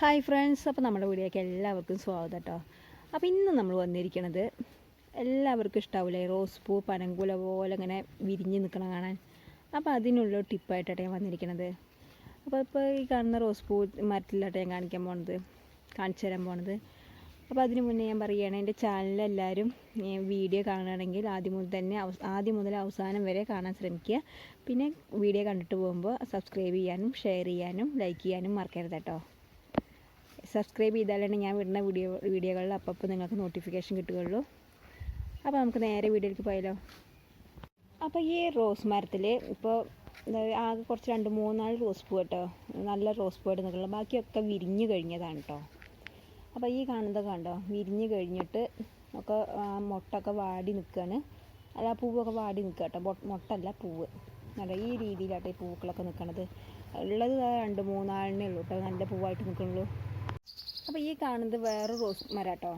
Hi friends അപ്പോൾ നമ്മുടെ വീഡിയോക്ക് എല്ലാവർക്കും സ്വാഗതം കേട്ടോ അപ്പോൾ ഇന്ന് നമ്മൾ വന്നിരിക്കുന്നത് എല്ലാവർക്കും ഇഷ്ടാവില്ലേ റോസ് പൂ പനങ്കുല പോലെ ഇങ്ങനെ വിരിഞ്ഞ് നിൽക്കണം കാണാൻ. അപ്പോൾ അതിനുള്ള ടിപ്പായിട്ടാണ് ഞാൻ വന്നിരിക്കുന്നത് അപ്പോൾ ഇപ്പോൾ ഈ കാണുന്ന റോസ് പൂ മരത്തിലാട്ടെ ഞാൻ കാണിക്കാൻ പോണത്. കാണിച്ചു തരാൻ പോണത്. അപ്പോൾ അതിന് മുന്നേ ഞാൻ പറയുകയാണ് എന്റെ ചാനൽ എല്ലാവരും വീഡിയോ കാണുകയാണെങ്കിൽ ആദ്യം മുതൽ തന്നെ ആദ്യം മുതൽ അവസാനം വരെ കാണാൻ ശ്രമിക്കുക. പിന്നെ വീഡിയോ കണ്ടിട്ട് പോകുമ്പോൾ സബ്സ്ക്രൈബ് ചെയ്യാനും ഷെയർ ചെയ്യാനും ലൈക്ക് ചെയ്യാനും മറക്കരുത് കേട്ടോ സബ്സ്ക്രൈബ് ചെയ്താലാണ് ഞാൻ വിടുന്ന വീഡിയോ വീഡിയോകളിൽ അപ്പോൾ നിങ്ങൾക്ക് നോട്ടിഫിക്കേഷൻ കിട്ടുകയുള്ളൂ. അപ്പോൾ നമുക്ക് നേരെ വീഡിയോയിലേക്ക് പോയാലോ. അപ്പോൾ ഈ റോസ് മരത്തിൽ ഇപ്പോൾ ആകെ കുറച്ച് രണ്ട് മൂന്നാൽ റോസ് പൂ കേട്ടോ. നല്ല റോസ് പൂ ആയിട്ട് ബാക്കിയൊക്കെ വിരിഞ്ഞു കഴിഞ്ഞതാണ് കേട്ടോ. അപ്പോൾ ഈ കാണുന്നത് കണ്ടോ? വിരിഞ്ഞു കഴിഞ്ഞിട്ട് ഒക്കെ മൊട്ടൊക്കെ വാടി നിൽക്കുകയാണ് അല്ല പൂവൊക്കെ വാടി നിൽക്കുക കേട്ടോ. മുട്ടല്ല പൂവ്. കണ്ടോ ഈ രീതിയിലാട്ടോ ഈ പൂക്കളൊക്കെ നിൽക്കണത് ഉള്ളത് രണ്ട് മൂന്നാളിനേ ഉള്ളൂ കേട്ടോ. നല്ല പൂവായിട്ട് നിൽക്കുന്നുള്ളൂ അപ്പോൾ ഈ കാണുന്നത് വേറെ റോസ് മരം കേട്ടോ.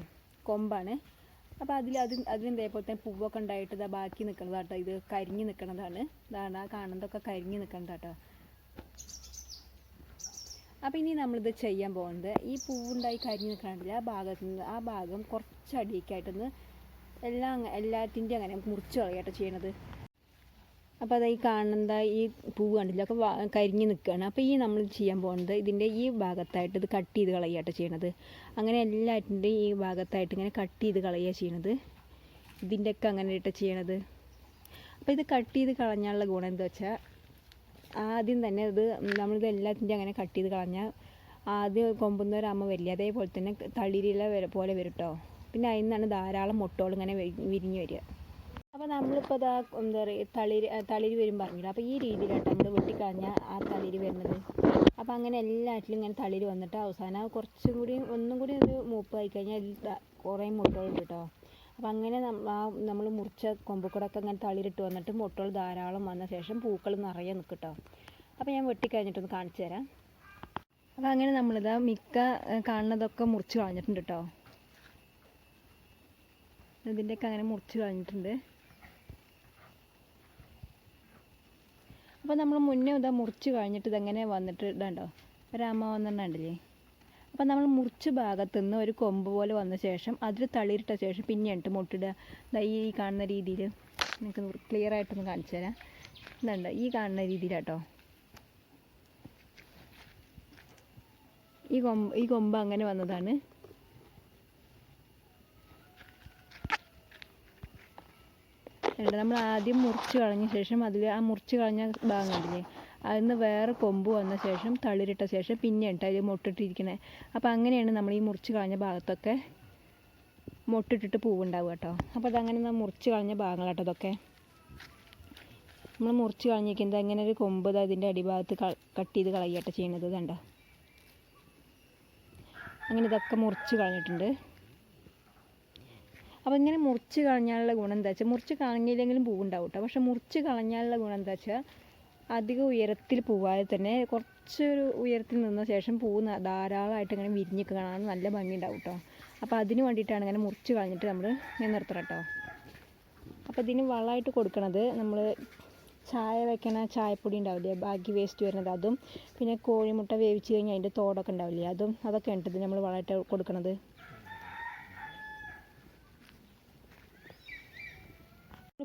കൊമ്പാണ്. അപ്പോൾ അതിൽ അത് അതിന് ഇതേപോലെ തന്നെ പൂവൊക്കെ ഉണ്ടായിട്ട് ഇതാ ബാക്കി നിൽക്കുന്നതാട്ടോ ഇത് കരിഞ്ഞ് നിൽക്കുന്നതാണ് ഇതാണ് ആ കാണുന്നതൊക്കെ കരിഞ്ഞ് നിൽക്കുന്നതാട്ടോ അപ്പോൾ ഇനി നമ്മളിത് ചെയ്യാൻ പോകുന്നത് ഈ പൂവുണ്ടായി കരിഞ്ഞ് നിൽക്കണമെങ്കിൽ ആ ഭാഗത്ത് നിന്ന് ആ ഭാഗം കുറച്ച് ആയിട്ടൊന്ന് എല്ലാം എല്ലാത്തിന്റെയും അങ്ങനെ മുറിച്ച് കളയാട്ടോ ചെയ്യണത്. അപ്പോൾ അത് ഈ കാണുന്ന ഈ പൂവ് കണ്ടില്ല? ഒക്കെ കരിഞ്ഞ് നിൽക്കുകയാണ് അപ്പോൾ ഈ നമ്മൾ ചെയ്യാൻ പോകുന്നത് ഇതിന്റെ ഈ ഭാഗത്തായിട്ട് ഇത് കട്ട് ചെയ്ത് കളയുകയാട്ടോ ചെയ്യണത്. അങ്ങനെ എല്ലാറ്റിന്റെയും ഈ ഭാഗത്തായിട്ട് ഇങ്ങനെ കട്ട് ചെയ്ത് കളയുക ചെയ്യണത്. ഇതിന്റെയൊക്കെ അങ്ങനെ ഇട്ട് ചെയ്യണത്. അപ്പോൾ ഇത് കട്ട് ചെയ്ത് കളഞ്ഞാലുള്ള ഗുണം എന്താ വെച്ചാൽ ആദ്യം തന്നെ ഇത് നമ്മളിത് എല്ലാത്തിന്റെയും അങ്ങനെ കട്ട് ചെയ്ത് കളഞ്ഞാൽ ആദ്യം കൊമ്പുന്ന ഒരമ്മ വരില്ല? അതേപോലെ തന്നെ തളിരില പോലെ വരും കേട്ടോ പിന്നെ അതിൽ നിന്നാണ് ധാരാളം മുട്ടകൾ ഇങ്ങനെ വിരിഞ്ഞ് വരിക. അപ്പോൾ നമ്മളിപ്പോൾ ഇതാ എന്താ പറയുക തളിര് തളിര് വരും പറഞ്ഞില്ല? അപ്പോൾ ഈ രീതിയിലാട്ടോ നമ്മൾ വെട്ടിക്കളഞ്ഞ ആ തളിര് വരുന്നത്. അപ്പോൾ അങ്ങനെ എല്ലാറ്റിലും ഇങ്ങനെ തളിര് വന്നിട്ട് അവസാനം കുറച്ചും കൂടി ഒന്നും കൂടി ഒരു മൂപ്പ് ആയി കഴിഞ്ഞാൽ കുറേ മുട്ടകളുണ്ട് കേട്ടോ അപ്പോൾ അങ്ങനെ ആ നമ്മൾ മുറിച്ച കൊമ്പുകൂടൊക്കെ ഇങ്ങനെ തളിരിട്ട് വന്നിട്ട് മുട്ടകൾ ധാരാളം വന്ന ശേഷം പൂക്കൾ നിറയെ നിൽക്കും കേട്ടോ അപ്പോൾ ഞാൻ വെട്ടിക്കഴിഞ്ഞിട്ടൊന്ന് കാണിച്ചു തരാം. അപ്പോൾ അങ്ങനെ നമ്മളിതാ മിക്ക കാണുന്നതൊക്കെ മുറിച്ച് കളഞ്ഞിട്ടുണ്ട് കേട്ടോ ഇതിന്റെയൊക്കെ അങ്ങനെ മുറിച്ച് കളഞ്ഞിട്ടുണ്ട്. അപ്പോൾ നമ്മൾ മുന്നേ ഇതാ മുറിച്ച് കഴിഞ്ഞിട്ട് ഇതെങ്ങനെ വന്നിട്ട് ഇതുണ്ടോ? ഒരമ്മ വന്നിട്ടുണ്ടല്ലേ അപ്പോൾ നമ്മൾ മുറിച്ച് ഭാഗത്തു നിന്ന് ഒരു കൊമ്പ് പോലെ വന്ന ശേഷം അതിൽ തളിരിട്ട ശേഷം പിന്നെ ഇട്ട് മുട്ടിടുക ഈ കാണുന്ന രീതിയിൽ നിങ്ങൾക്ക് ക്ലിയർ ആയിട്ടൊന്ന് കാണിച്ചു തരാം. ഇതുണ്ട്? ഈ കാണുന്ന രീതിയിലാട്ടോ. ഈ കൊമ്പ് ഈ കൊമ്പ് അങ്ങനെ വന്നതാണ്. ഉണ്ട്. നമ്മൾ ആദ്യം മുറിച്ച് കളഞ്ഞ ശേഷം അതിൽ ആ മുറിച്ച് കളഞ്ഞ ഭാഗം കണ്ടില്ലേ അതിൽ നിന്ന് വേറെ കൊമ്പ് വന്ന ശേഷം തളിരിട്ട ശേഷം പിന്നെ ഉണ്ട് അതിൽ മുട്ടിട്ടിരിക്കണേ. അപ്പോൾ അങ്ങനെയാണ് നമ്മൾ ഈ മുറിച്ച് കളഞ്ഞ ഭാഗത്തൊക്കെ മുട്ടിട്ടിട്ട് പൂവുണ്ടാവുക കേട്ടോ. അപ്പോൾ അതങ്ങനെ നമ്മൾ മുറിച്ച് കളഞ്ഞ ഭാഗങ്ങളാട്ടോ അതൊക്കെ നമ്മൾ മുറിച്ച് കളഞ്ഞിരിക്കുന്നത് അങ്ങനെ ഒരു കൊമ്പ് അതിന്റെ അടിഭാഗത്ത് കട്ട് ചെയ്ത് കളയട്ടെ ചെയ്യണത് കണ്ടോ? അങ്ങനെ ഇതൊക്കെ മുറിച്ച് കളഞ്ഞിട്ടുണ്ട്. അപ്പോൾ ഇങ്ങനെ മുറിച്ച് കളഞ്ഞാലുള്ള ഗുണം എന്താ വെച്ചാൽ മുറിച്ച് കളഞ്ഞില്ലെങ്കിലും പൂവുണ്ടാവും കേട്ടോ പക്ഷെ മുറിച്ച് കളഞ്ഞാലുള്ള ഗുണം എന്താ വെച്ചാൽ അധികം ഉയരത്തിൽ പൂവാതെ തന്നെ കുറച്ചൊരു ഉയരത്തിൽ നിന്ന ശേഷം പൂവ് ധാരാളമായിട്ട് ഇങ്ങനെ വിരിഞ്ഞ് കാണാൻ നല്ല ഭംഗിയുണ്ടാവും കേട്ടോ അപ്പോൾ അതിന് വേണ്ടിയിട്ടാണ് ഇങ്ങനെ മുറിച്ച് കളഞ്ഞിട്ട് നമ്മൾ ഇങ്ങനെ നിർത്തണം കേട്ടോ അപ്പോൾ ഇതിന് വളമായിട്ട് കൊടുക്കണത് നമ്മൾ ചായ വെക്കണ ചായപ്പൊടി ഉണ്ടാവില്ലേ ബാക്കി വേസ്റ്റ് വരുന്നത് അതും പിന്നെ കോഴിമുട്ട വേവിച്ച് കഴിഞ്ഞാൽ അതിന്റെ തോടൊക്കെ ഉണ്ടാവില്ലേ അതും അതൊക്കെ ഉണ്ട് ഇതിന് നമ്മൾ വളമായിട്ട് കൊടുക്കണത്.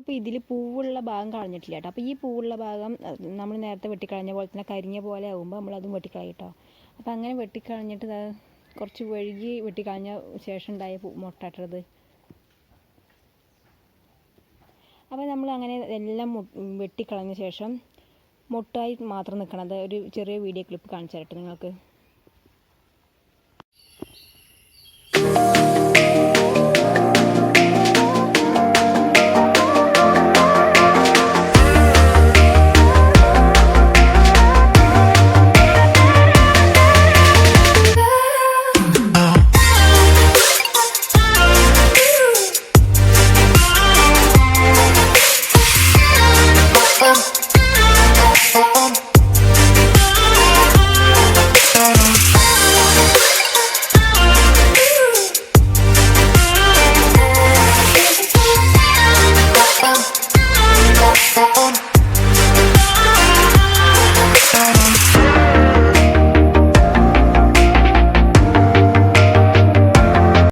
ഇപ്പോൾ ഇതിൽ പൂവുള്ള ഭാഗം കളഞ്ഞിട്ടില്ല കേട്ടോ. അപ്പോൾ ഈ പൂവുള്ള ഭാഗം നമ്മൾ നേരത്തെ വെട്ടിക്കളഞ്ഞ പോലെ തന്നെ കരിഞ്ഞ പോലെ ആകുമ്പോൾ നമ്മൾ അതും വെട്ടിക്കളയും കേട്ടോ. അപ്പോൾ അങ്ങനെ വെട്ടിക്കളഞ്ഞിട്ട് കുറച്ച് വഴുകി വെട്ടിക്കളഞ്ഞ ശേഷം ഉണ്ടായ മുട്ടട്ടത് അപ്പോൾ നമ്മൾ അങ്ങനെ എല്ലാം വെട്ടിക്കളഞ്ഞ ശേഷം മുട്ടായി മാത്രം നിൽക്കണത് ഒരു ചെറിയ വീഡിയോ ക്ലിപ്പ് കാണിച്ചു തരട്ടെ നിങ്ങൾക്ക്. on